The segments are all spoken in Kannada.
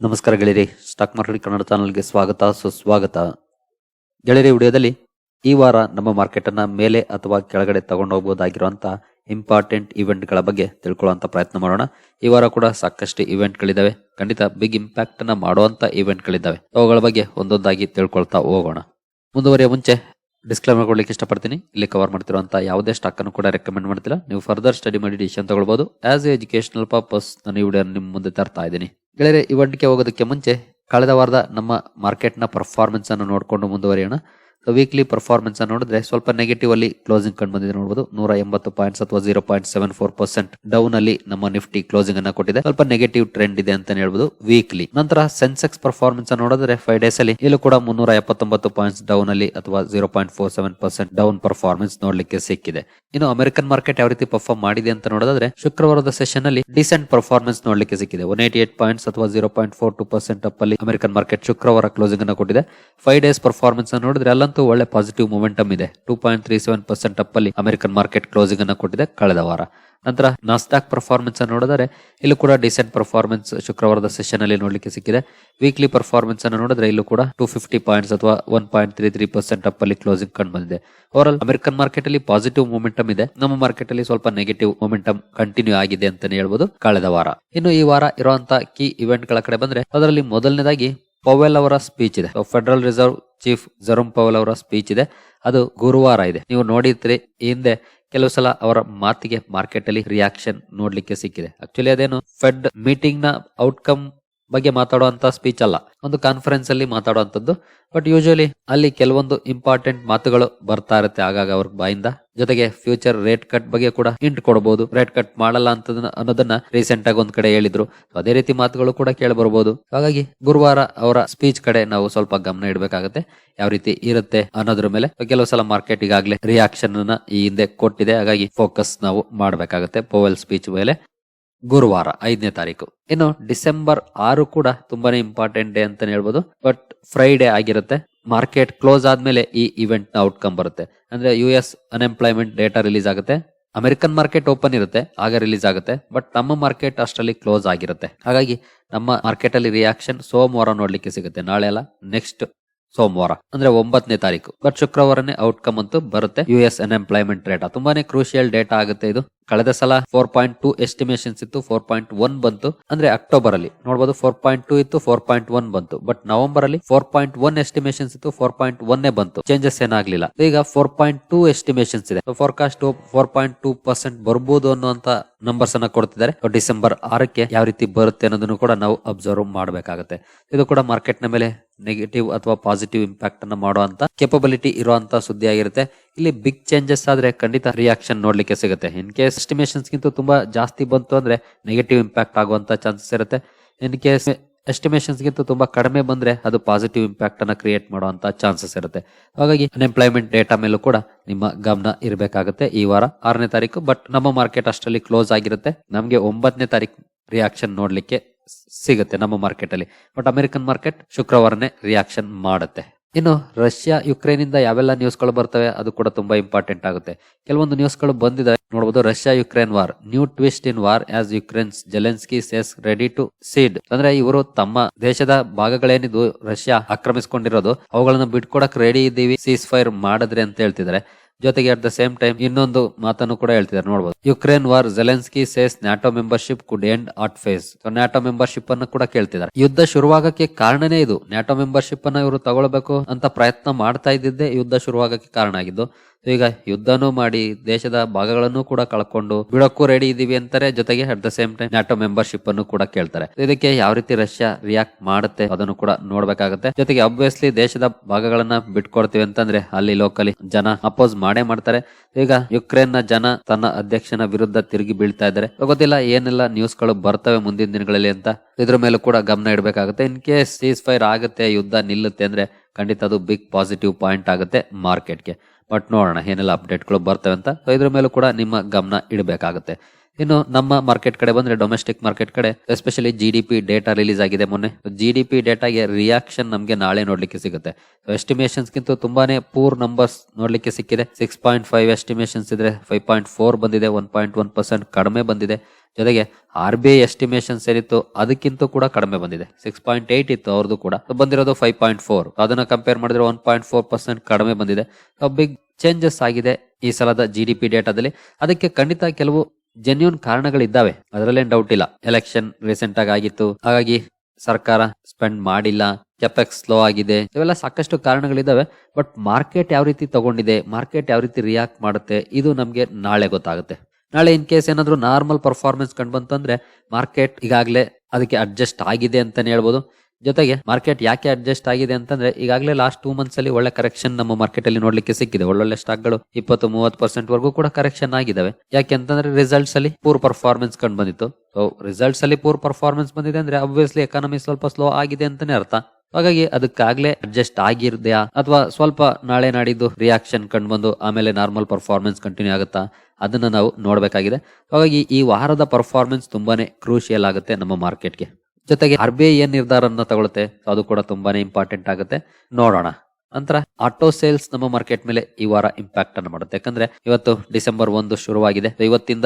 ನಮಸ್ಕಾರ ಗೆಳೆಯರಿ, ಸ್ಟಾಕ್ ಮಾರ್ಕೆಟ್ ಕನ್ನಡ ಚಾನಲ್ಗೆ ಸ್ವಾಗತ, ಸುಸ್ವಾಗತ. ಗೆಳೆಯರಿ, ವಿಡಿಯೋದಲ್ಲಿ ಈ ವಾರ ನಮ್ಮ ಮಾರ್ಕೆಟ್ ಅನ್ನ ಮೇಲೆ ಅಥವಾ ಕೆಳಗಡೆ ತಗೊಂಡು ಹೋಗಬಹುದಾಗಿರುವಂತಹ ಇಂಪಾರ್ಟೆಂಟ್ ಇವೆಂಟ್ಗಳ ಬಗ್ಗೆ ತಿಳ್ಕೊಳ್ಳುವಂತ ಪ್ರಯತ್ನ ಮಾಡೋಣ. ಈ ವಾರ ಕೂಡ ಸಾಕಷ್ಟು ಇವೆಂಟ್ ಗಳಿದಾವೆ ಖಂಡಿತ ಬಿಗ್ ಇಂಪ್ಯಾಕ್ಟ್ ಅನ್ನ ಮಾಡುವಂತ ಇವೆಂಟ್ ಗಳಿದಾವೆ ಅವುಗಳ ಬಗ್ಗೆ ಒಂದೊಂದಾಗಿ ತಿಳ್ಕೊಳ್ತಾ ಹೋಗೋಣ. ಮುಂದುವರಿಯ ಮುಂಚೆ ಡಿಸ್ಕ್ಲೇಮರ್ ಕೊಡ್ಲಿಕ್ಕೆ ಇಷ್ಟಪಡ್ತೀನಿ. ಇಲ್ಲಿ ಕವರ್ ಮಾಡ್ತಿರುವಂತಹ ಯಾವುದೇ ಸ್ಟಾಕ್ ಅನ್ನು ಕೂಡ ರೆಕಮೆಂಡ್ ಮಾಡ್ತಿಲ್ಲ. ನೀವು ಫರ್ದರ್ ಸ್ಟಡಿ ಮಾಡಿ ಡಿಸಿಷನ್ ತಗೊಳ್ಬಹುದು ಆಸ್ ಎಜುಕೇಶನಲ್ ಪರ್ಪಸ್ ನಾನು ಈ ವಿಡಿಯೋ ನಿಮ್ಮ ಮುಂದೆ ತರ್ತಾ ಇದ್ದೀನಿ. ಗೆಳೆಯರೆ ಇವೆಂಟ್ಗೆ ಹೋಗೋದಕ್ಕೆ ಮುಂಚೆ, ಕಳೆದ ವಾರದ ನಮ್ಮ ಮಾರ್ಕೆಟ್ನ ಪರ್ಫಾರ್ಮೆನ್ಸ್ ಅನ್ನು ನೋಡಿಕೊಂಡು ಮುಂದುವರಿಯೋಣ. ವೀಕ್ಲಿ ಪರ್ಫಾರ್ಮೆನ್ಸ್ ನೋಡಿದ್ರೆ ಸ್ವಲ್ಪ ನೆಗೆಟಿವ್ ಅಲ್ಲಿ ಕ್ಲೋಸಿಂಗ್ ಕಂಡು ಬಂದಿದೆ ನೋಡಬಹುದು ನೂರ ಎಂಬತ್ತು ಪಾಯಿಂಟ್ಸ್ ಅಥವಾ zero point seven four percent down ಅಲ್ಲಿ ನಮ್ಮ ನಿಫ್ಟಿ ಕ್ಲೋಸಿಂಗ್ ಅನ್ನ ಕೊಟ್ಟಿದೆ. ಸ್ವಲ್ಪ ನೆಗೆಟಿವ್ ಟ್ರೆಂಡ್ ಇದೆ ಅಂತ ಹೇಳ್ಬೋದು ವೀಕ್ಲಿ ನಂತರ ಸೆನ್ಸೆಕ್ಸ್ ಪರ್ಫಾರ್ಮೆನ್ಸ್ ನೋಡಿದ್ರೆ ಫೈವ್ ಡೇಸ್ ಅಲ್ಲಿ ಇಲ್ಲೂ ಕೂಡ ಮುನ್ನೂರ ಎಪ್ಪತ್ತೊಂಬತ್ತು ಪಾಯಿಂಟ್ಸ್ ಡೌನ್ ಅಲ್ಲಿ ಅಥವಾ zero point four seven percent down performance ನೋಡ್ಲಿಕ್ಕೆ ಸಿಕ್ಕಿದೆ. ಇನ್ನು ಅಮೆರಿಕನ್ ಮಾರ್ಕೆಟ್ ಯಾವ ರೀತಿ ಪರ್ಫಾರ್ಮ್ ಮಾಡಿದೆ ಅಂತ ನೋಡೋದಾದ್ರೆ ಶುಕ್ರವಾರದ ಸೆಷನ್ ಅಲ್ಲಿ ಡಿಸೆಂಟ್ ಪರ್ಫಾರ್ಮೆನ್ಸ್ ನೋಡ್ಲಿಕ್ಕೆ ಸಿಕ್ಕಿದೆ. ಒನ್ ಏಟಿ ಏಟ್ ಪಾಯಿಂಟ್ಸ್ ಅಥವಾ zero point four two percent up ಅಲ್ಲಿ ಅಮೆರಿಕನ್ ಮಾರ್ಕೆಟ್ ಶುಕ್ರವಾರ ಕ್ಲೋಸಿಂಗ್ ಅನ್ನು ಕೊಟ್ಟಿದೆ. ಫೈವ್ ಡೇಸ್ ಪರ್ಫಾರ್ಮೆನ್ಸ್ ನೋಡಿದ್ರೆ ಅಲ್ಲಂತೂ ಒಳ್ಳೆ ಪಾಸಿಟಿವ್ ಮೊಮೆಂಟಮ್ ಇದೆ. Two point three seven percent up ಅಲ್ಲಿ ಅಮೆರಿಕನ್ ಮಾರ್ಕೆಟ್ ಕ್ಲೋಸಿಂಗ್ ಅನ್ನು ಕೊಟ್ಟಿದೆ ಕಳೆದ ವಾರ. ನಂತರ ನಾಸ್ಟಾಕ್ ಪರ್ಫಾರ್ಮೆನ್ಸ್ ಅನ್ನು ನೋಡಿದರೆ ಇಲ್ಲೂ ಕೂಡ ಡಿಸೆಂಟ್ ಪರ್ಫಾರ್ಮೆನ್ಸ್ ಶುಕ್ರವಾರದ ಸೆಷನ್ ಅಲ್ಲಿ ನೋಡಲಿಕ್ಕೆ ಸಿಕ್ಕಿದೆ. ವೀಕ್ಲಿ ಪರ್ಫಾರ್ಮೆನ್ಸ್ ಅನ್ನು ನೋಡಿದ್ರೆ ಇಲ್ಲೂ ಕೂಡ ಟೂ ಫಿಫ್ಟಿ ಪಾಯಿಂಟ್ಸ್ ಅಥವಾ one point three three percent up ಅಲ್ಲಿ ಕ್ಲೋಸಿಂಗ್ ಕಂಡು ಬಂದಿದೆ. ಓವರ್ ಅಮೆರಿಕನ್ ಮಾರ್ಕೆಟ್ ಅಲ್ಲಿ ಪಾಸಿಟಿವ್ ಮೊಮೆಂಟಮ್ ಇದೆ. ನಮ್ಮ ಮಾರ್ಕೆಟ್ ಅಲ್ಲಿ ಸ್ವಲ್ಪ ನೆಗೆಟಿವ್ ಮೊಮೆಂಟಮ್ ಕಂಟಿನ್ಯೂ ಆಗಿದೆ ಅಂತಾನೆ ಹೇಳ್ಬೋದು ಕಳೆದ ವಾರ. ಇನ್ನು ಈ ವಾರ ಇರುವಂತಹ ಕೀ ಇವೆಂಟ್ಗಳ ಕಡೆ ಬಂದ್ರೆ ಅದರಲ್ಲಿ ಮೊದಲನೇದಾಗಿ ಪವೆಲ್ ಅವರ ಸ್ಪೀಚ್ ಇದೆ. Federal reserve chief Jerome Powell ಅವರ ಸ್ಪೀಚ್ ಇದೆ. ಅದು ಗುರುವಾರ ಇದೆ. ನೀವು ನೋಡಿದ್ರಿ ಈ ಹಿಂದೆ ಕೆಲವು ಸಲ ಅವರ ಮಾತಿಗೆ ಮಾರ್ಕೆಟ್ ಅಲ್ಲಿ ರಿಯಾಕ್ಷನ್ ನೋಡ್ಲಿಕ್ಕೆ ಸಿಕ್ಕಿದೆ. ಆಕ್ಚುಲಿ ಅದೇನು ಫೆಡ್ ಮೀಟಿಂಗ್ನ ಔಟ್ಕಮ್ ಬಗ್ಗೆ ಮಾತಾಡುವಂತ ಸ್ಪೀಚ್ ಅಲ್ಲ. ಒಂದು ಕಾನ್ಫರೆನ್ಸ್ ಅಲ್ಲಿ ಮಾತಾಡುವಂತದ್ದು ಬಟ್ ಯೂಶಲಿ ಅಲ್ಲಿ ಕೆಲವೊಂದು ಇಂಪಾರ್ಟೆಂಟ್ ಮಾತುಗಳು ಬರ್ತಾ ಇರುತ್ತೆ ಆಗಾಗ ಅವ್ರ ಬಾಯಿಂದ. ಜೊತೆಗೆ ಫ್ಯೂಚರ್ ರೇಟ್ ಕಟ್ ಬಗ್ಗೆ ಕೂಡ ಇಂಟ್ ಕೊಡಬಹುದು ರೇಟ್ ಕಟ್ ಮಾಡಲ್ಲ ಅಂತ ಅನ್ನೋದನ್ನ ರೀಸೆಂಟ್ ಆಗಿ ಒಂದ್ ಕಡೆ ಹೇಳಿದ್ರು. ಅದೇ ರೀತಿ ಮಾತುಗಳು ಕೂಡ ಕೇಳಿ ಬರಬಹುದು ಹಾಗಾಗಿ ಗುರುವಾರ ಅವರ ಸ್ಪೀಚ್ ಕಡೆ ನಾವು ಸ್ವಲ್ಪ ಗಮನ ಇಡಬೇಕಾಗತ್ತೆ. ಯಾವ ರೀತಿ ಇರುತ್ತೆ ಅನ್ನೋದ್ರ ಮೇಲೆ. ಕೆಲವು ಸಲ ಮಾರ್ಕೆಟ್ ಈಗಾಗಲೇ ರಿಯಾಕ್ಷನ್ ಈ ಹಿಂದೆ ಕೊಟ್ಟಿದೆ. ಹಾಗಾಗಿ ಫೋಕಸ್ ನಾವು ಮಾಡಬೇಕಾಗತ್ತೆ. ಪೋವೆಲ್ ಸ್ಪೀಚ್ ಮೇಲೆ. ಗುರುವಾರ, ಐದನೇ ತಾರೀಕು. ಇನ್ನು ಡಿಸೆಂಬರ್ ಆರು ಕೂಡ ತುಂಬಾನೇ ಇಂಪಾರ್ಟೆಂಟ್ ಡೇ ಅಂತಾನೆ ಹೇಳ್ಬೋದು. ಬಟ್ ಫ್ರೈಡೆ ಆಗಿರುತ್ತೆ. ಮಾರ್ಕೆಟ್ ಕ್ಲೋಸ್ ಆದ್ಮೇಲೆ ಈ ಇವೆಂಟ್ನ ಔಟ್ಕಮ್ ಬರುತ್ತೆ. ಅಂದ್ರೆ U S unemployment data release ಆಗುತ್ತೆ. ಅಮೆರಿಕನ್ ಮಾರ್ಕೆಟ್ ಓಪನ್ ಇರುತ್ತೆ. ಆಗ ರಿಲೀಸ್ ಆಗುತ್ತೆ. ಬಟ್ ನಮ್ಮ ಮಾರ್ಕೆಟ್ ಅಷ್ಟರಲ್ಲಿ ಕ್ಲೋಸ್ ಆಗಿರುತ್ತೆ. ಹಾಗಾಗಿ ನಮ್ಮ ಮಾರ್ಕೆಟ್ ಅಲ್ಲಿ ರಿಯಾಕ್ಷನ್ ಸೋಮವಾರ ನೋಡ್ಲಿಕ್ಕೆ ಸಿಗುತ್ತೆ. ನಾಳೆ ಅಲ್ಲ ನೆಕ್ಸ್ಟ್ ಸೋಮವಾರ. ಅಂದ್ರೆ ಒಂಬತ್ತನೇ ತಾರೀಕು. ಬಟ್ ಶುಕ್ರವಾರನೇ ಔಟ್ಕಮ್ ಅಂತೂ ಬರುತ್ತೆ. ಯು ಎಸ್ ಅನ್ಎಂಪ್ಲಾಯ್ಮೆಂಟ್ ಡೇಟಾ ತುಂಬಾನೇ ಕ್ರೂಷಿಯಲ್ ಡೇಟಾ ಆಗುತ್ತೆ ಇದು. ಕಳೆದ ಸಲ ಫೋರ್ ಪಾಯಿಂಟ್ ಟೂ ಎಸ್ಟಿಮೇಷನ್ಸ್ ಇತ್ತು ಫೋರ್ ಪಾಯಿಂಟ್ ಒನ್ ಬಂತು. ಅಂದ್ರೆ ಅಕ್ಟೋಬರ್ ಅಲ್ಲಿ ನೋಡಬಹುದು ಫೋರ್ ಪಾಯಿಂಟ್ ಟೂ ಇತ್ತು ಫೋರ್ ಪಾಯಿಂಟ್ ಒನ್ ಬಂತು. ಬಟ್ ನವೆಂಬರ್ ಅಲ್ಲಿ ಫೋರ್ ಪಾಯಿಂಟ್ ಒನ್ ಎಸ್ಟಿಮೇಷನ್ಸ್ ಇತ್ತು ಫೋರ್ ಪಾಯಿಂಟ್ ಒನ್ ಬಂತು. ಚೇಂಜಸ್ ಏನಾಗ್ಲಿಲ್ಲ. ಈಗ ಫೋರ್ ಪಾಯಿಂಟ್ ಟೂ ಎಸ್ಟಿಮೇಷನ್ಸ್ ಇದೆ. Forecast four point two percent ಬರಬಹುದು ಅನ್ನುವಂತ ನಂಬರ್ಸ್ ಅನ್ನ ಕೊಡ್ತಿದ್ದಾರೆ. ಡಿಸೆಂಬರ್ ಆರಕ್ಕೆ ಯಾವ ರೀತಿ ಬರುತ್ತೆ ಅನ್ನೋದನ್ನು ಕೂಡ ನಾವು ಅಬ್ಸರ್ವ್ ಮಾಡಬೇಕಾಗುತ್ತೆ. ಇದು ಕೂಡ ಮಾರ್ಕೆಟ್ನ ಮೇಲೆ ನೆಗೆಟಿವ್ ಅಥವಾ ಪಾಸಿಟಿವ್ ಇಂಪ್ಯಾಕ್ಟ್ ಅನ್ನ ಮಾಡುವಂತ ಕೆಪಬಿಲಿಟಿ ಇರುವಂತ ಸುದ್ದಿ ಆಗಿರುತ್ತೆ. ಇಲ್ಲಿ ಬಿಗ್ ಚೇಂಜಸ್ ಆದ್ರೆ ಖಂಡಿತ ರಿಯಾಕ್ಷನ್ ನೋಡ್ಲಿಕ್ಕೆ ಸಿಗುತ್ತೆ. ಇನ್ ಕೇಸ್ ಎಸ್ಟಿಮೇಷನ್ಸ್ ಗಿಂತ ತುಂಬಾ ಜಾಸ್ತಿ ಬಂತು ಅಂದ್ರೆ ನೆಗೆಟಿವ್ ಇಂಪ್ಯಾಕ್ಟ್ ಆಗುವಂತ ಚಾನ್ಸಸ್ ಇರುತ್ತೆ. ಇನ್ ಕೇಸ್ ಎಸ್ಟಿಮೇಷನ್ಸ್ ಗಿಂತ ತುಂಬಾ ಕಡಿಮೆ ಬಂದ್ರೆ ಅದು ಪಾಸಿಟಿವ್ ಇಂಪ್ಯಾಕ್ಟ್ ಅನ್ನ ಕ್ರಿಯೇಟ್ ಮಾಡುವಂತ ಚಾನ್ಸಸ್ ಇರುತ್ತೆ. ಹಾಗಾಗಿ ಅನ್ಎಂಪ್ಲಾಯ್ಮೆಂಟ್ ಡೇಟಾ ಮೇಲೂ ಕೂಡ ನಿಮ್ಮ ಗಮನ ಇರಬೇಕಾಗುತ್ತೆ ಈ ವಾರ ಆರನೇ ತಾರೀಕು. ಬಟ್ ನಮ್ಮ ಮಾರ್ಕೆಟ್ ಅಷ್ಟರಲ್ಲಿ ಕ್ಲೋಸ್ ಆಗಿರುತ್ತೆ. ನಮಗೆ ಒಂಬತ್ತನೇ ತಾರೀಕು ರಿಯಾಕ್ಷನ್ ನೋಡ್ಲಿಕ್ಕೆ ಸಿಗುತ್ತೆ ನಮ್ಮ ಮಾರ್ಕೆಟ್ ಅಲ್ಲಿ. ಬಟ್ ಅಮೆರಿಕನ್ ಮಾರ್ಕೆಟ್ ಶುಕ್ರವಾರನೇ ರಿಯಾಕ್ಷನ್ ಮಾಡುತ್ತೆ. ಇನ್ನು ರಷ್ಯಾ ಯುಕ್ರೇನ್ ಇಂದ ಯಾವೆಲ್ಲ ನ್ಯೂಸ್ಗಳು ಬರ್ತವೆ ಅದು ಕೂಡ ತುಂಬಾ ಇಂಪಾರ್ಟೆಂಟ್ ಆಗುತ್ತೆ. ಕೆಲವೊಂದು ನ್ಯೂಸ್ಗಳು ಬಂದಿದೆ ನೋಡಬಹುದು Russia Ukraine war. New twist in war as Ukraine's Zelensky says ready to cede ಅಂದ್ರೆ ಇವರು ತಮ್ಮ ದೇಶದ ಭಾಗಗಳೇನಿದು ರಷ್ಯಾ ಆಕ್ರಮಿಸಿಕೊಂಡಿರೋದು, ಅವುಗಳನ್ನು ಬಿಟ್ಕೊಡಕ್ ರೆಡಿ ಇದ್ದೀವಿ ಸೀಸ್ ಫೈರ್ ಮಾಡಿದ್ರೆ ಅಂತ ಹೇಳ್ತಿದ್ದಾರೆ. ಜೊತೆಗೆ ಅಟ್ ದ ಸೇಮ್ ಟೈಮ್ ಇನ್ನೊಂದು ಮಾತನ್ನು ಕೂಡ ಹೇಳ್ತಿದ್ದಾರೆ ನೋಡಬಹುದು Ukraine war Zelensky says NATO membership could end hot phase NATO membership ಅನ್ನು ಕೂಡ ಕೇಳ್ತಿದ್ದಾರೆ. ಯುದ್ಧ ಶುರುವಾಗಕ್ಕೆ ಕಾರಣನೇ ಇದು. ನ್ಯಾಟೋ ಮೆಂಬರ್ಶಿಪ್ ಅನ್ನ ಇವರು ತಗೊಳ್ಬೇಕು ಅಂತ ಪ್ರಯತ್ನ ಮಾಡ್ತಾ ಇದ್ದಿದ್ದೆ ಯುದ್ಧ ಶುರುವಾಗಕ್ಕೆ ಕಾರಣ ಆಗಿದ್ದು ಈಗ ಯುದ್ಧನೂ ಮಾಡಿ ದೇಶದ ಭಾಗಗಳನ್ನು ಕೂಡ ಕಳ್ಕೊಂಡು ಬಿಡಕ್ಕೂ ರೆಡಿ ಇದೀವಿ ಅಂತಾರೆ. ಜೊತೆಗೆ at the same time NATO membership ಅನ್ನು ಕೂಡ ಕೇಳ್ತಾರೆ. ಇದಕ್ಕೆ ಯಾವ ರೀತಿ ರಷ್ಯಾ ರಿಯಾಕ್ಟ್ ಮಾಡುತ್ತೆ ಅದನ್ನು ಕೂಡ ನೋಡ್ಬೇಕಾಗುತ್ತೆ. ಜೊತೆಗೆ ಅಬ್ವಿಯಸ್ಲಿ ದೇಶದ ಭಾಗಗಳನ್ನ ಬಿಟ್ಕೊಡ್ತೀವಿ ಅಂತಂದ್ರೆ ಅಲ್ಲಿ ಲೋಕಲಿ ಜನ ಅಪೋಸ್ ಮಾಡೇ ಮಾಡ್ತಾರೆ. ಈಗ ಯುಕ್ರೇನ್ನ ಜನ ತನ್ನ ಅಧ್ಯಕ್ಷನ ವಿರುದ್ಧ ತಿರುಗಿ ಬೀಳ್ತಾ ಇದ್ದಾರೆ. ಗೊತ್ತಿಲ್ಲ ಏನೆಲ್ಲ ನ್ಯೂಸ್ಗಳು ಬರ್ತವೆ ಮುಂದಿನ ದಿನಗಳಲ್ಲಿ ಅಂತ. ಇದ್ರ ಮೇಲೂ ಕೂಡ ಗಮನ ಇಡಬೇಕಾಗುತ್ತೆ. ಇನ್ ಕೇಸ್ ಸೀಸ್ ಫೈರ್ ಆಗುತ್ತೆ, ಯುದ್ಧ ನಿಲ್ಲುತ್ತೆ ಅಂದ್ರೆ ಖಂಡಿತ ಅದು ಬಿಗ್ ಪಾಸಿಟಿವ್ ಪಾಯಿಂಟ್ ಆಗುತ್ತೆ ಮಾರ್ಕೆಟ್ಗೆ. ಬಟ್ ನೋಡೋಣ, ಏನೆಲ್ಲ ಅಪ್ಡೇಟ್ಗಳು ಬರ್ತವೆ ಅಂತ. ಇದ್ರ ಮೇಲೂ ಕೂಡ ನಿಮ್ಮ ಗಮನ ಇಡಬೇಕಾಗುತ್ತೆ. ಇನ್ನು ನಮ್ಮ ಮಾರ್ಕೆಟ್ ಕಡೆ ಬಂದ್ರೆ ಡೊಮೆಸ್ಟಿಕ್ ಮಾರ್ಕೆಟ್ ಕಡೆ especially G D P data release ಆಗಿದೆ ಮೊನ್ನೆ. ಜಿ ಡಿ ಪಿ ಡೇಟಾಗೆ ರಿಯಾಕ್ಷನ್ ನಮಗೆ ನಾಳೆ ನೋಡ್ಲಿಕ್ಕೆ ಸಿಗುತ್ತೆ. ಎಸ್ಟಿಮೇಷನ್ಸ್ ಗಿಂತ ತುಂಬಾನೇ ಪೂರ್ ನಂಬರ್ಸ್ ನೋಡ್ಲಿಕ್ಕೆ ಸಿಕ್ಕಿದೆ. ಸಿಕ್ಸ್ ಪಾಯಿಂಟ್ ಫೈವ್ ಎಸ್ಟಿಮೇಷನ್ಸ್ ಇದ್ರೆ ಫೈವ್ ಪಾಯಿಂಟ್ ಫೋರ್ ಬಂದಿದೆ ಒನ್ ಪಾಯಿಂಟ್ ಒನ್ ಪರ್ಸೆಂಟ್ ಕಡಿಮೆ ಬಂದಿದೆ. ಜೊತೆಗೆ ಆರ್ ಬಿ ಐ ಏನಿತ್ತು ಅದಕ್ಕಿಂತ ಕೂಡ ಕಡಿಮೆ ಬಂದಿದೆ. ಸಿಕ್ಸ್ ಪಾಯಿಂಟ್ ಏಟ್ ಇತ್ತು ಅವ್ರದ್ದು ಕೂಡ. ಬಂದಿರೋದು ಫೈವ್ ಪಾಯಿಂಟ್ ಫೋರ್ ಅದನ್ನ ಕಂಪೇರ್ ಮಾಡಿದ್ರೆ ಒನ್ ಪಾಯಿಂಟ್ ಫೋರ್ ಪರ್ಸೆಂಟ್ ಕಡಿಮೆ ಬಂದಿದೆ. ಬಿಗ್ ಚೇಂಜಸ್ ಆಗಿದೆ ಈ ಸಲದ ಜಿ ಡಿ ಪಿ ಡೇಟಾದಲ್ಲಿ. ಅದಕ್ಕೆ ಖಂಡಿತ ಕೆಲವು ಜೆನ್ಯೂನ್ ಕಾರಣಗಳಿದ್ದಾವೆ. ಅದರಲ್ಲೇನು ಡೌಟ್ ಇಲ್ಲ. ಎಲೆಕ್ಷನ್ ರೀಸೆಂಟ್ ಆಗಿ ಆಗಿತ್ತು. ಹಾಗಾಗಿ ಸರ್ಕಾರ ಸ್ಪೆಂಡ್ ಮಾಡಿಲ್ಲ. ಕೆಪೆಕ್ಸ್ ಸ್ಲೋ ಆಗಿದೆ. ಇವೆಲ್ಲ ಸಾಕಷ್ಟು ಕಾರಣಗಳಿದ್ದಾವೆ. ಬಟ್ ಮಾರ್ಕೆಟ್ ಯಾವ ರೀತಿ ತಗೊಂಡಿದೆ ಮಾರ್ಕೆಟ್ ಯಾವ ರೀತಿ ರಿಯಾಕ್ಟ್ ಮಾಡುತ್ತೆ, ಇದು ನಮಗೆ ನಾಳೆ ಗೊತ್ತಾಗುತ್ತೆ. ನಾಳೆ ಇನ್ ಕೇಸ್ ಏನಾದ್ರು ನಾರ್ಮಲ್ ಪರ್ಫಾರ್ಮೆನ್ಸ್ ಕಂಡು ಬಂತಂದ್ರೆ ಮಾರ್ಕೆಟ್ ಈಗಾಗಲೇ ಅದಕ್ಕೆ ಅಡ್ಜಸ್ಟ್ ಆಗಿದೆ ಅಂತಾನೆ ಹೇಳ್ಬೋದು. ಜೊತೆಗೆ ಮಾರ್ಕೆಟ್ ಯಾಕೆ ಅಡ್ಜಸ್ಟ್ ಆಗಿದೆ ಅಂತಂದ್ರೆ ಈಗಾಗಲೇ ಲಾಸ್ಟ್ ಟೂ ಮಂತ್ಸ್ ಅಲ್ಲಿ ಒಳ್ಳೆ ಕರೆಕ್ಷನ್ ನಮ್ಮ ಮಾರ್ಕೆಟ್ ಅಲ್ಲಿ ನೋಡ್ಲಿಕ್ಕೆ ಸಿಕ್ಕಿದೆ. ಒಳ್ಳೊಳ್ಳೆ ಸ್ಟಾಕ್ಗಳು ಇಪ್ಪತ್ತು ಮೂವತ್ತು ಪರ್ಸೆಂಟ್ ವರೆಗೂ ಕೂಡ ಕರೆಕ್ಷನ್ ಆಗಿದಾವೆ. ಯಾಕೆ ಅಂತಂದ್ರೆ ರಿಸಲ್ಟ್ಸ್ ಅಲ್ಲಿ ಪೂರ್ ಪರ್ಫಾರ್ಮೆನ್ಸ್ ಕಂಡು ಬಂದಿತ್ತು. ಸೊ ರಿಸಲ್ಟ್ಸ್ ಅಲ್ಲಿ ಪೂರ್ ಪರ್ಫಾರ್ಮೆನ್ಸ್ ಬಂದಿದೆ ಅಂದ್ರೆ ಅಬ್ವಿಯಸ್ಲಿ ಎಕಾನಮಿ ಸ್ವಲ್ಪ ಸ್ಲೋ ಆಗಿದೆ ಅಂತಾನೆ ಅರ್ಥ. ಹಾಗಾಗಿ ಅದಕ್ಕಾಗ್ಲೇ ಅಡ್ಜಸ್ಟ್ ಆಗಿರ್ದೆಯಾ? ಅಥವಾ ಸ್ವಲ್ಪ ನಾಳೆ ನಾಡಿದ್ದು ರಿಯಾಕ್ಷನ್ ಕಂಡು ಬಂದು ಆಮೇಲೆ ನಾರ್ಮಲ್ ಪರ್ಫಾರ್ಮೆನ್ಸ್ ಕಂಟಿನ್ಯೂ ಆಗುತ್ತಾ? ಅದನ್ನ ನಾವು ನೋಡಬೇಕಾಗಿದೆ. ಹಾಗಾಗಿ ಈ ವಾರದ ಪರ್ಫಾರ್ಮೆನ್ಸ್ ತುಂಬಾನೇ ಕ್ರೂಷಿಯಲ್ ಆಗುತ್ತೆ ನಮ್ಮ ಮಾರ್ಕೆಟ್ಗೆ ಜೊತೆಗೆ ಆರ್ ಬಿ ಐ ಏನ್ ನಿರ್ಧಾರನ ತಗೊಳುತ್ತೆ? ಅದು ಕೂಡ ತುಂಬಾನೇ ಇಂಪಾರ್ಟೆಂಟ್ ಆಗುತ್ತೆ. ನೋಡೋಣ. ನಂತರ ಆಟೋ ಸೇಲ್ಸ್ ನಮ್ಮ ಮಾರ್ಕೆಟ್ ಮೇಲೆ ಈ ವಾರ ಇಂಪ್ಯಾಕ್ಟ್ ಅನ್ನು ಮಾಡುತ್ತೆ. ಯಾಕಂದ್ರೆ ಇವತ್ತು ಡಿಸೆಂಬರ್ ಒಂದು ಶುರುವಾಗಿದೆ. ಇವತ್ತಿಂದ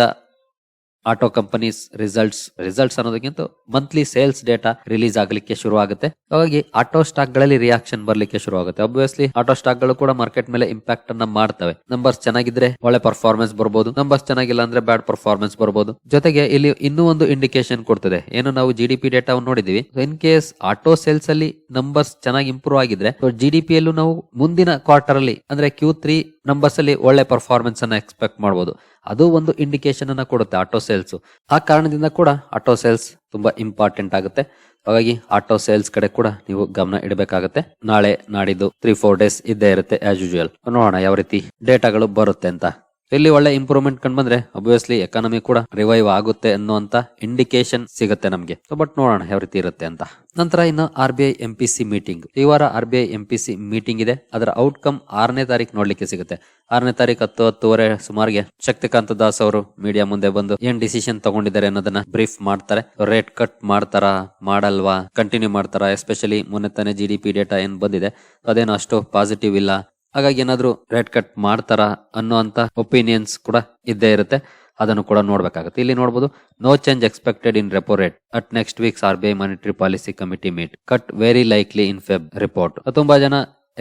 ಆಟೋ ಕಂಪನೀಸ್ ರಿಸಲ್ಟ್ಸ್ ರಿಸಲ್ಟ್ಸ್ ಅನ್ನೋದಕ್ಕಿಂತ ಮಂತ್ಲಿ ಸೇಲ್ಸ್ ಡೇಟಾ ರಿಲೀಸ್ ಆಗಲಿಕ್ಕೆ ಶುರು ಆಗುತ್ತೆ ಹಾಗಾಗಿ ಆಟೋ ಸ್ಟಾಕ್ಗಳಲ್ಲಿ ರಿಯಾಕ್ಷನ್ ಬರ್ಲಿಕ್ಕೆ ಶುರು ಆಗುತ್ತೆ ಅಬ್ವಿಯಸ್ಲಿ ಆಟೋ ಸ್ಟಾಕ್ಗಳು ಕೂಡ ಮಾರ್ಕೆಟ್ ಮೇಲೆ ಇಂಪ್ಯಾಕ್ಟ್ ಅನ್ನ ಮಾಡ್ತವೆ. ನಂಬರ್ಸ್ ಚೆನ್ನಾಗಿದ್ರೆ ಒಳ್ಳೆ ಪರ್ಫಾರ್ಮೆನ್ಸ್ ಬರಬಹುದು ನಂಬರ್ಸ್ ಚೆನ್ನಾಗಿಲ್ಲ ಅಂದ್ರೆ ಬ್ಯಾಡ್ ಪರ್ಫಾರ್ಮೆನ್ಸ್ ಬರಬಹುದು ಜೊತೆಗೆ ಇಲ್ಲಿ ಇನ್ನೂ ಒಂದು ಇಂಡಿಕೇಶನ್ ಕೊಡ್ತದೆ. ಏನು ನಾವು ಜಿ ಡಿ ಪಿ ಡೇಟಾ ನೋಡಿದೀವಿ ಇನ್ ಕೇಸ್ ಆಟೋ ಸೇಲ್ಸ್ ಅಲ್ಲಿ ನಂಬರ್ಸ್ ಚೆನ್ನಾಗಿ ಇಂಪ್ರೂವ್ ಆಗಿದ್ರೆ ಜಿ ಡಿ ಯಲ್ಲೂ ನಾವು ಮುಂದಿನ ಕ್ವಾರ್ಟರ್ ಅಲ್ಲಿ, ಅಂದ್ರೆ ಕ್ಯೂ ತ್ರೀ ನಂಬರ್ಸ್ ಅಲ್ಲಿ ಒಳ್ಳೆ ಪರ್ಫಾರ್ಮೆನ್ಸ್ ಅನ್ನ ಎಕ್ಸ್ಪೆಕ್ಟ್ ಮಾಡಬಹುದು ಅದು ಒಂದು ಇಂಡಿಕೇಶನ್ ಅನ್ನ ಕೊಡುತ್ತೆ ಆಟೋ ಸೇಲ್ಸ್ ಆ ಕಾರಣದಿಂದ ಕೂಡ ಆಟೋ ಸೇಲ್ಸ್ ತುಂಬಾ ಇಂಪಾರ್ಟೆಂಟ್ ಆಗುತ್ತೆ. ಹಾಗಾಗಿ ಆಟೋ ಸೇಲ್ಸ್ ಕಡೆ ಕೂಡ ನೀವು ಗಮನ ಇಡಬೇಕಾಗುತ್ತೆ. ನಾಳೆ ನಾಡಿದ್ದು ತ್ರೀ ಫೋರ್ ಡೇಸ್ ಇದ್ದೇ ಇರುತ್ತೆ ಆಸ್ ಯೂಶುವಲ್ ನೋಡೋಣ ಯಾವ ರೀತಿ ಡೇಟಾಗಳು ಬರುತ್ತೆ ಅಂತ. ಇಲ್ಲಿ ಒಳ್ಳೆ ಇಂಪ್ರೂವ್ಮೆಂಟ್ ಕಂಡು ಬಂದ್ರೆ ಅಬ್ವಿಯಸ್ಲಿ ಎಕಾನಮಿ ಕೂಡ ರಿವೈವ್ ಆಗುತ್ತೆ ಅನ್ನುವಂತ ಇಂಡಿಕೇಶನ್ ಸಿಗುತ್ತೆ ನಮಗೆ. ಬಟ್ ನೋಡೋಣ ಯಾವ ರೀತಿ ಇರುತ್ತೆ ಅಂತ. ನಂತರ ಇನ್ನು ಆರ್ ಬಿ ಐ ಮೀಟಿಂಗ್ ಈ ವಾರ ಆರ್ ಬಿ ಐ ಮೀಟಿಂಗ್ ಇದೆ. ಅದರ ಔಟ್ಕಮ್ ಆರನೇ ತಾರೀಕು ನೋಡ್ಲಿಕ್ಕೆ ಸಿಗುತ್ತೆ. ಆರನೇ ತಾರೀಕು ಹತ್ತು ಹತ್ತುವರೆ ಸುಮಾರಿಗೆ ಶಕ್ತಿಕಾಂತ ದಾಸ್ ಅವರು ಮೀಡಿಯಾ ಮುಂದೆ ಬಂದು ಏನ್ ಡಿಸಿಷನ್ ತಗೊಂಡಿದ್ದಾರೆ ಅನ್ನೋದನ್ನ ಬ್ರೀಫ್ ಮಾಡ್ತಾರೆ. ರೇಟ್ ಕಟ್ ಮಾಡ್ತಾರಾ, ಮಾಡಲ್ವಾ ಕಂಟಿನ್ಯೂ ಮಾಡ್ತಾರಾ ಎಸ್ಪೆಷಲಿ ಮೊನ್ನೆ ತಾನೇ ಜಿ ಡಿ ಪಿ ಡೇಟಾ ಏನ್ ಬಂದಿದೆ. ಅದೇನು ಅಷ್ಟು ಪಾಸಿಟಿವ್ ಇಲ್ಲ. ಹಾಗಾಗಿ ಏನಾದ್ರು ರೇಟ್ ಕಟ್ ಮಾಡ್ತಾರಾ ಅನ್ನುವಂತ ಒಪಿನಿಯನ್ಸ್ ಕೂಡ ಇದ್ದೇ ಇರುತ್ತೆ. ಅದನ್ನು ಕೂಡ ನೋಡ್ಬೇಕಾಗುತ್ತೆ. ಇಲ್ಲಿ ನೋಡಬಹುದು no change expected in repo rate at next weeks R B I monetary policy committee meet cut very likely in Feb report ತುಂಬಾ ಜನ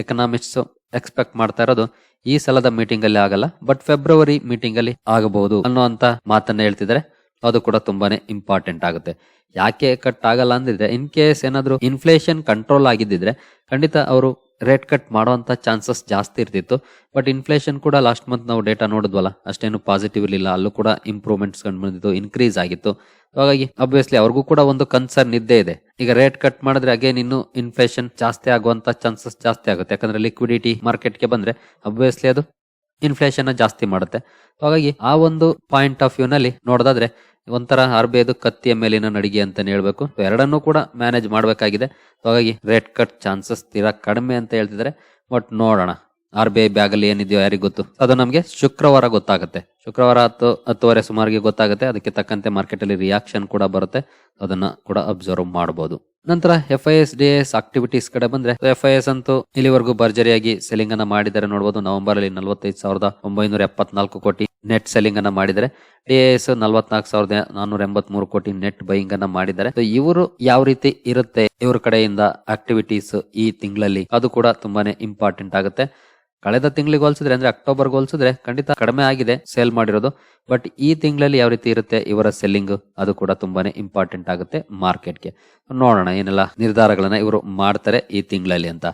ಎಕನಾಮಿಕ್ಸ್ ಎಕ್ಸ್ಪೆಕ್ಟ್ ಮಾಡ್ತಾ ಇರೋದು, ಈ ಸಲದ ಮೀಟಿಂಗ್ ಅಲ್ಲಿ ಆಗಲ್ಲ ಬಟ್ ಫೆಬ್ರವರಿ ಮೀಟಿಂಗ್ ಅಲ್ಲಿ ಆಗಬಹುದು ಅನ್ನುವಂತ ಮಾತನ್ನ ಹೇಳ್ತಿದ್ದಾರೆ. ಅದು ಕೂಡ ತುಂಬಾನೇ ಇಂಪಾರ್ಟೆಂಟ್ ಆಗುತ್ತೆ. ಯಾಕೆ ಕಟ್ ಆಗಲ್ಲ ಅಂದಿದ್ರೆ ಇನ್ ಕೇಸ್ ಏನಾದ್ರು ಇನ್ಫ್ಲೇಷನ್ ಕಂಟ್ರೋಲ್ ಆಗಿದ್ದಿದ್ರೆ, ಖಂಡಿತ ಅವರು ರೇಟ್ ಕಟ್ ಮಾಡುವಂತ ಚಾನ್ಸಸ್ ಜಾಸ್ತಿ ಇರ್ತಿತ್ತು. ಬಟ್ ಇನ್ಫ್ಲೇಷನ್ ಕೂಡ ಲಾಸ್ಟ್ ಮಂತ್ ನಾವು ಡೇಟಾ ನೋಡಿದ್ವಲ್ಲ, ಅಷ್ಟೇನು ಪಾಸಿಟಿವ್ ಇರಲಿಲ್ಲ. ಅಲ್ಲೂ ಕೂಡ ಇಂಪ್ರೂವ್ಮೆಂಟ್ಸ್ ಕಂಡು ಬಂದಿತ್ತು ಇನ್ಕ್ರೀಸ್ ಆಗಿತ್ತು. ಹಾಗಾಗಿ ಅಬ್ವಿಯಸ್ಲಿ ಅವ್ರಿಗೂ ಕೂಡ ಒಂದು ಕನ್ಸರ್ನ್ ಇದ್ದೇ ಇದೆ. ಈಗ ರೇಟ್ ಕಟ್ ಮಾಡಿದ್ರೆ ಅಗೇನ್ ಇನ್ನು ಇನ್ಫ್ಲೇಷನ್ ಜಾಸ್ತಿ ಆಗುವಂತ ಚಾನ್ಸಸ್ ಜಾಸ್ತಿ ಆಗುತ್ತೆ. ಯಾಕಂದ್ರೆ ಲಿಕ್ವಿಡಿಟಿ ಮಾರ್ಕೆಟ್ಗೆ ಬಂದ್ರೆ ಅಬ್ವಿಯಸ್ಲಿ ಅದು ಇನ್ಫ್ಲೇಷನ್ ಜಾಸ್ತಿ ಮಾಡುತ್ತೆ. ಹಾಗಾಗಿ ಆ ಒಂದು ಪಾಯಿಂಟ್ ಆಫ್ ವ್ಯೂ ನಲ್ಲಿ ನೋಡೋದಾದ್ರೆ ಒಂಥರ ಆರ್ ಬಿ ಐದು ಕತ್ತಿಯ ಮೇಲಿನ ನಡಿಗೆ ಅಂತಾನೆ ಹೇಳ್ಬೇಕು. ಎರಡನ್ನೂ ಕೂಡ ಮ್ಯಾನೇಜ್ ಮಾಡಬೇಕಾಗಿದೆ. ಹಾಗಾಗಿ ರೇಟ್ ಕಟ್ ಚಾನ್ಸಸ್ ತೀರಾ ಕಡಿಮೆ ಅಂತ ಹೇಳ್ತಿದ್ದಾರೆ. ಬಟ್ ನೋಡೋಣ. ಆರ್ ಬಿ ಐ ಬ್ಯಾಗ್ ಅಲ್ಲಿ ಏನಿದೆಯೋ ಯಾರಿಗೂ ಗೊತ್ತು? ಅದು ನಮಗೆ ಶುಕ್ರವಾರ ಗೊತ್ತಾಗುತ್ತೆ. ಶುಕ್ರವಾರ ಹತ್ತು, ಹತ್ತುವರೆ ಸುಮಾರಿಗೆ ಗೊತ್ತಾಗುತ್ತೆ. ಅದಕ್ಕೆ ತಕ್ಕಂತೆ ಮಾರ್ಕೆಟ್ ಅಲ್ಲಿ ರಿಯಾಕ್ಷನ್ ಕೂಡ ಬರುತ್ತೆ. ಅದನ್ನ ಕೂಡ ಅಬ್ಸರ್ವ್ ಮಾಡಬಹುದು ನಂತರ F I S D S activities ಕಡೆ ಬಂದ್ರೆ ಎಫ್ ಐ ಎಸ್ ಅಂತೂ ಇಲ್ಲಿವರೆಗೂ ಭರ್ಜರಿಯಾಗಿ ಸೆಲ್ಲಿಂಗ್ ಅನ್ನ ಮಾಡಿದ್ದಾರೆ ನೋಡಬಹುದು ನವೆಂಬರ್ ಅಲ್ಲಿ ನಲವತ್ತೈದು ಸಾವಿರದ ಒಂಬೈನೂರ ಎಪ್ಪತ್ನಾಲ್ಕು ಕೋಟಿ ನೆಟ್ ಸೆಲ್ಲಿಂಗ್ ಅನ್ನ ಮಾಡಿದರೆ ಡಿ ಎಸ್ ನಲವತ್ನಾಲ್ಕು ಸಾವಿರದ ನಾನೂರ ಎಂಬತ್ ಮೂರು ಕೋಟಿ ನೆಟ್ ಬೈಯಿಂಗ್ ಅನ್ನ ಮಾಡಿದ್ದಾರೆ. ಇವರು ಯಾವ ರೀತಿ ಇರುತ್ತೆ ಇವ್ರ ಕಡೆಯಿಂದ ಆಕ್ಟಿವಿಟೀಸ್ ಈ ತಿಂಗಳಲ್ಲಿ? ಅದು ಕೂಡ ತುಂಬಾನೇ ಇಂಪಾರ್ಟೆಂಟ್ ಆಗುತ್ತೆ. ಕಳೆದ ತಿಂಗಳಿಗೆ ಹೋಲಿಸಿದ್ರೆ, ಅಂದ್ರೆ ಅಕ್ಟೋಬರ್ ಹೋಲಿಸಿದ್ರೆ ಖಂಡಿತ ಕಡಿಮೆ ಆಗಿದೆ ಸೇಲ್ ಮಾಡಿರೋದು. ಬಟ್ ಈ ತಿಂಗಳಲ್ಲಿ ಯಾವ ರೀತಿ ಇರುತ್ತೆ ಇವರ ಸೆಲ್ಲಿಂಗ್ ಅದು ಕೂಡ ತುಂಬಾನೇ ಇಂಪಾರ್ಟೆಂಟ್ ಆಗುತ್ತೆ ಮಾರ್ಕೆಟ್ಗೆ. ನೋಡೋಣ, ಏನೆಲ್ಲ ನಿರ್ಧಾರಗಳನ್ನ ಇವರು ಮಾಡ್ತಾರೆ ಈ ತಿಂಗಳಲ್ಲಿ ಅಂತ.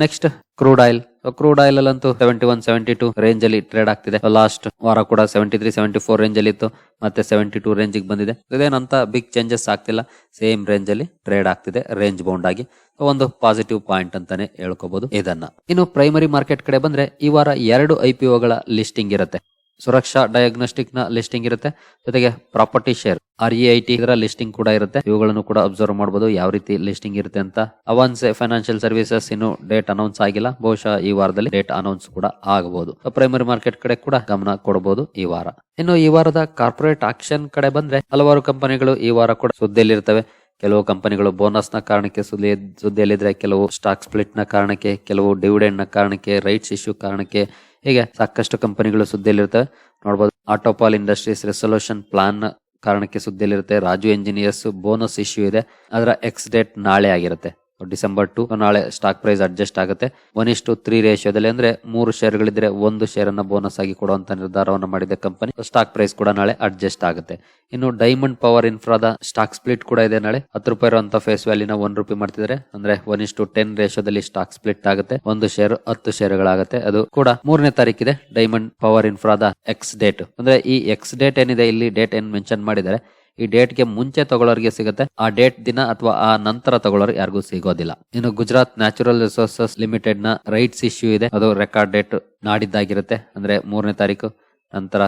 Next crude oil crude oil ಅಂತೂ seventy one seventy two range ಅಲ್ಲಿ ಟ್ರೇಡ್ ಆಗ್ತಿದೆ. ಲಾಸ್ಟ್ ವಾರ ಕೂಡ seventy three seventy four range ಅಲ್ಲಿ ಇತ್ತು. ಮತ್ತೆ ಸೆವೆಂಟಿ ಟೂ ರೇಂಜ್ ಬಂದಿದೆ. ಇದೇನಂತ ಬಿಗ್ ಚೇಂಜಸ್ ಆಗ್ತಿಲ್ಲ. ಸೇಮ್ ರೇಂಜ್ ಅಲ್ಲಿ ಟ್ರೇಡ್ ಆಗ್ತಿದೆ ರೇಂಜ್ ಬೌಂಡ್ ಆಗಿ. ಒಂದು ಪಾಸಿಟಿವ್ ಪಾಯಿಂಟ್ ಅಂತಾನೆ ಹೇಳ್ಕೋಬಹುದು ಇದನ್ನ. ಇನ್ನು ಪ್ರೈಮರಿ ಮಾರ್ಕೆಟ್ ಕಡೆ ಬಂದ್ರೆ ಈ ವಾರ ಎರಡು ಐ ಪಿ ಒಗಳ ಲಿಸ್ಟಿಂಗ್ ಇರುತ್ತೆ. ಸುರಕ್ಷಾ ಡಯಾಗ್ನೋಸ್ಟಿಕ್ನ ಲಿಸ್ಟಿಂಗ್ ಇರುತ್ತೆ. ಜೊತೆಗೆ property share R E I T ಇದರ ಲಿಸ್ಟಿಂಗ್ ಕೂಡ ಇರುತ್ತೆ. ಇವುಗಳನ್ನು ಕೂಡ ಅಬ್ಸರ್ವ್ ಮಾಡಬಹುದು ಯಾವ ರೀತಿ ಲಿಸ್ಟಿಂಗ್ ಇರುತ್ತೆ ಅಂತ. ಅವಾನ್ಸ್ ಫೈನಾನ್ಷಿಯಲ್ ಸರ್ವಿಸಸ್ ಇನ್ನು ಡೇಟ್ ಅನೌನ್ಸ್ ಆಗಿಲ್ಲ. ಬಹುಶಃ ಈ ವಾರದಲ್ಲಿ ಡೇಟ್ ಅನೌನ್ಸ್ ಕೂಡ ಆಗಬಹುದು ಪ್ರೈಮರಿ ಮಾರ್ಕೆಟ್ ಕಡೆ ಕೂಡ ಗಮನ ಕೊಡಬಹುದು ಈ ವಾರ. ಇನ್ನು ಈ ವಾರದ ಕಾರ್ಪೊರೇಟ್ ಆಕ್ಷನ್ ಕಡೆ ಬಂದ್ರೆ ಹಲವಾರು ಕಂಪನಿಗಳು ಈ ವಾರ ಕೂಡ ಸುದ್ದಿಯಲ್ಲಿರ್ತವೆ. ಕೆಲವು ಕಂಪನಿಗಳು ಬೋನಸ್ನ ಕಾರಣಕ್ಕೆ ಸುದ್ದಿ ಸುದ್ದಿಯಲ್ಲಿದ್ರೆ, ಕೆಲವು ಸ್ಟಾಕ್ ಸ್ಪ್ಲಿಟ್ನ ಕಾರಣಕ್ಕೆ, ಕೆಲವು ಡಿವಿಡೆಂಡ್ನ ಕಾರಣಕ್ಕೆ, ರೈಟ್ಸ್ ಇಶ್ಯೂ ಕಾರಣಕ್ಕೆ ಹೀಗೆ ಸಾಕಷ್ಟು ಕಂಪನಿಗಳು ಸುದ್ದಿಯಲ್ಲಿರ್ತವೆ ನೋಡಬಹುದು ಆಟೋಪಾಲ್ ಇಂಡಸ್ಟ್ರೀಸ್ ರೆಸೊಲ್ಯೂಷನ್ ಪ್ಲಾನ್ ಕಾರಣಕ್ಕೆ ಸುದ್ದಿಯಲ್ಲಿರುತ್ತೆ. ರಾಜು ಎಂಜಿನಿಯರ್ಸ್ ಬೋನಸ್ ಇಶ್ಯೂ ಇದೆ. ಅದರ ಎಕ್ಸ್ ಡೇಟ್ ನಾಳೆ ಆಗಿರುತ್ತೆ. ಡಿಸೆಂಬರ್ ಟು ನಾಳೆ ಸ್ಟಾಕ್ ಪ್ರೈಸ್ ಅಡ್ಜಸ್ಟ್ ಆಗುತ್ತೆ. ಒನ್ ಇಷ್ಟು ತ್ರೀ ರೇಷಿಯೋದಲ್ಲಿ ಅಂದ್ರೆ ಮೂರು ಶೇರ್ಗಳಿದ್ರೆ ಒಂದು ಶೇರ್ ಅನ್ನ ಬೋನಸ್ ಆಗಿ ಕೊಡುವಂತ ನಿರ್ಧಾರವನ್ನು ಮಾಡಿದೆ ಕಂಪನಿ ಸ್ಟಾಕ್ ಪ್ರೈಸ್ ಕೂಡ ನಾಳೆ ಅಡ್ಜಸ್ಟ್ ಆಗುತ್ತೆ. ಇನ್ನು ಡೈಮಂಡ್ ಪವರ್ ಇನ್ಫ್ರಾದ ಸ್ಟಾಕ್ ಸ್ಪ್ಲಿಟ್ ಕೂಡ ಇದೆ ನಾಳೆ. ಹತ್ತು ರೂಪಾಯಿ ಇರುವಂತ ಫೇಸ್ ವ್ಯಾಲ್ಯೂನ ಒನ್ ರೂಪಿ ಮಾಡ್ತಿದ್ರೆ, ಅಂದ್ರೆ ಒನ್ ಇಷ್ಟು ಟೆನ್ ರೇಷಿಯೋದಲ್ಲಿ ಸ್ಟಾಕ್ ಸ್ಪ್ಲಿಟ್ ಆಗುತ್ತೆ. ಒಂದು ಶೇರ್ ಹತ್ತು ಶೇರ್ಗಳಾಗುತ್ತೆ ಅದು ಕೂಡ ಮೂರನೇ ತಾರೀಕಿದೆ ಡೈಮಂಡ್ ಪವರ್ ಇನ್ಫ್ರಾದ ಎಕ್ಸ್ ಡೇಟ್ ಅಂದ್ರೆ ಈ ಎಕ್ಸ್ ಡೇಟ್ ಏನಿದೆ, ಇಲ್ಲಿ ಡೇಟ್ ಏನ್ ಮೆನ್ಷನ್ ಮಾಡಿದ್ದಾರೆ ಈ ಡೇಟ್ಗೆ ಮುಂಚೆ ತಗೊಳ್ಳೋರಿಗೆ ಸಿಗುತ್ತೆ. ಆ ಡೇಟ್ ದಿನ ಅಥವಾ ಆ ನಂತರ ತಗೊಳ್ಳೋರು ಯಾರಿಗೂ ಸಿಗೋದಿಲ್ಲ. ಇನ್ನು ಗುಜರಾತ್ ನ್ಯಾಚುರಲ್ ರಿಸೋರ್ಸಸ್ ಲಿಮಿಟೆಡ್ನ ರೈಟ್ಸ್ ಇಶ್ಯೂ ಇದೆ. ಅದು ರೆಕಾರ್ಡ್ ಡೇಟ್ ನಾಡಿದ್ದಾಗಿರುತ್ತೆ. ಅಂದ್ರೆ ಮೂರನೇ ತಾರೀಕು ನಂತರ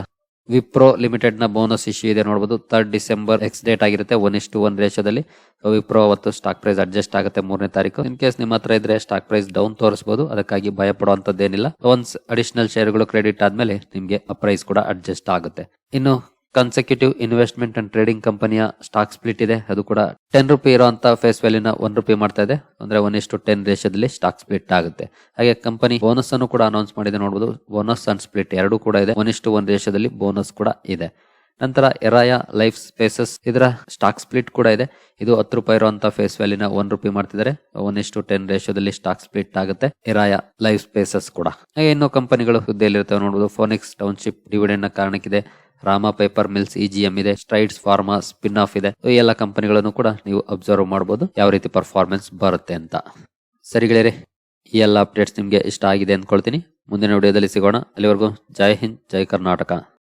ವಿಪ್ರೋ ಲಿಮಿಟೆಡ್ನ ಬೋನಸ್ ಇಶ್ಯೂ ಇದೆ ನೋಡಬಹುದು ತರ್ಡ್ ಡಿಸೆಂಬರ್ ಎಕ್ಸ್ ಡೇಟ್ ಆಗಿರುತ್ತೆ ಒನ್ ಇಷ್ಟು ಒನ್ ರೇಷದಲ್ಲಿ ವಿಪ್ರೋ ಅವತ್ತು ಸ್ಟಾಕ್ ಪ್ರೈಸ್ ಅಡ್ಜಸ್ಟ್ ಆಗುತ್ತೆ ಮೂರನೇ ತಾರೀಕು. ಇನ್ ಕೇಸ್ ನಿಮ್ಮ ಹತ್ರ ಇದ್ರೆ ಸ್ಟಾಕ್ ಪ್ರೈಸ್ ಡೌನ್ ತೋರಿಸಬಹುದು ಅದಕ್ಕಾಗಿ ಭಯ ಪಡುವಂತದ್ದೇನಿಲ್ಲ ಒನ್ಸ್ ಅಡಿಷನಲ್ ಶೇರ್ಗಳು ಕ್ರೆಡಿಟ್ ಆದ್ಮೇಲೆ ನಿಮ್ಗೆ ಪ್ರೈಸ್ ಕೂಡ ಅಡ್ಜಸ್ಟ್ ಆಗುತ್ತೆ. ಇನ್ನು ಕನ್ಸೆಕ್ಯೂಟಿವ್ ಇನ್ವೆಸ್ಟ್ಮೆಂಟ್ ಅಂಡ್ ಟ್ರೇಡಿಂಗ್ ಕಂಪನಿಯ ಸ್ಟಾಕ್ ಸ್ಪ್ಲಿಟ್ ಇದೆ. ಅದು ಕೂಡ ಟೆನ್ ರುಪಿ ಇರುವಂತಹ ಫೇಸ್ ವ್ಯಾಲ್ಯೂನ ಒನ್ ರುಪಿ ಮಾಡ್ತಾ ಇದೆ. ಅಂದ್ರೆ ಒನ್ ಇಷ್ಟು ಟೆನ್ ರೇಷದಲ್ಲಿ ಸ್ಟಾಕ್ ಸ್ಪ್ಲಿಟ್ ಆಗುತ್ತೆ. ಹಾಗೆ ಕಂಪನಿ ಬೋನಸ್ ಅನ್ನು ಕೂಡ ಅನೌನ್ಸ್ ಮಾಡಿದೆ ನೋಡಬಹುದು ಬೋನಸ್ ಅಂಡ್ ಸ್ಪ್ಲಿಟ್ ಎರಡು ಕೂಡ ಇದೆ. ಒನ್ ಇಷ್ಟು ಒನ್ ರೇಷದಲ್ಲಿ ಬೋನಸ್ ಕೂಡ ಇದೆ. ನಂತರ ಎರಾಯ ಲೈಫ್ ಸ್ಪೇಸಸ್ ಇದರ ಸ್ಟಾಕ್ ಸ್ಪ್ಲಿಟ್ ಕೂಡ ಇದೆ. ಇದು ಹತ್ತು ರೂಪಾಯಿ ಇರುವಂತ ಫೇಸ್ ವ್ಯಾಲ್ಯೂನ ಒನ್ ರುಪಿ ಮಾಡ್ತಿದ್ದಾರೆ. ಒನ್ ಇಷ್ಟು ಟೆನ್ ರೇಷದಲ್ಲಿ ಸ್ಟಾಕ್ ಸ್ಪ್ಲಿಟ್ ಆಗುತ್ತೆ. ಎರಾಯ ಲೈಫ್ ಸ್ಪೇಸಸ್ ಕೂಡ. ಹಾಗೆ ಇನ್ನೂ ಕಂಪನಿಗಳು ಹುದ್ದೆಯಲ್ಲಿರ್ತವೆ ನೋಡಬಹುದು ಫೋನಿಕ್ಸ್ ಟೌನ್ಶಿಪ್ ಡಿವಿಡೆಂಡ್ನ ಕಾರಣಕ್ಕಿದೆ. ರಾಮ ಪೇಪರ್ ಮಿಲ್ಸ್ ಇಜಿಎಂ ಇದೆ ಸ್ಟ್ರೈಡ್ಸ್ ಫಾರ್ಮಾ ಸ್ಪಿನ್ ಆಫ್ ಇದೆ ಈ ಎಲ್ಲ ಕಂಪನಿಗಳನ್ನು ಕೂಡ ನೀವು ಅಬ್ಸರ್ವ್ ಮಾಡಬಹುದು ಯಾವ ರೀತಿ ಪರ್ಫಾರ್ಮೆನ್ಸ್ ಬರುತ್ತೆ ಅಂತ. ಸರಿ ಗೆಳೆಯರೆ, ಈ ಎಲ್ಲ ಅಪ್ಡೇಟ್ಸ್ ನಿಮ್ಗೆ ಇಷ್ಟ ಆಗಿದೆ ಅಂದ್ಕೊಳ್ತೀನಿ. ಮುಂದಿನ ವಿಡಿಯೋದಲ್ಲಿ ಸಿಗೋಣ. ಅಲ್ಲಿವರೆಗೂ ಜೈ ಹಿಂದ್, ಜೈ ಕರ್ನಾಟಕ.